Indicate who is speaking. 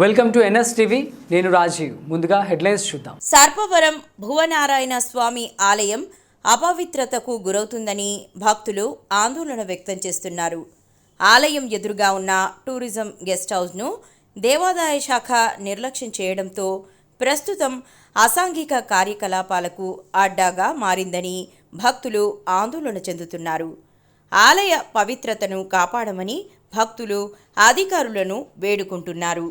Speaker 1: Welcome to NS TV. నేను రాజీవ్. ముందుగా headlines చూద్దాం.
Speaker 2: సర్పవరం భువనారాయణ స్వామి ఆలయం అపవిత్రతకు గురవుతుందని భక్తులు ఆందోళన వ్యక్తం చేస్తున్నారు. ఆలయం ఎదురుగా ఉన్న టూరిజం గెస్ట్ హౌస్ను దేవాదాయ శాఖ నిర్లక్ష్యం చేయడంతో ప్రస్తుతం అసాంఘిక కార్యకలాపాలకు అడ్డాగా మారిందని భక్తులు ఆందోళన చెందుతున్నారు. ఆలయ పవిత్రతను కాపాడమని భక్తులు అధికారులను వేడుకుంటున్నారు.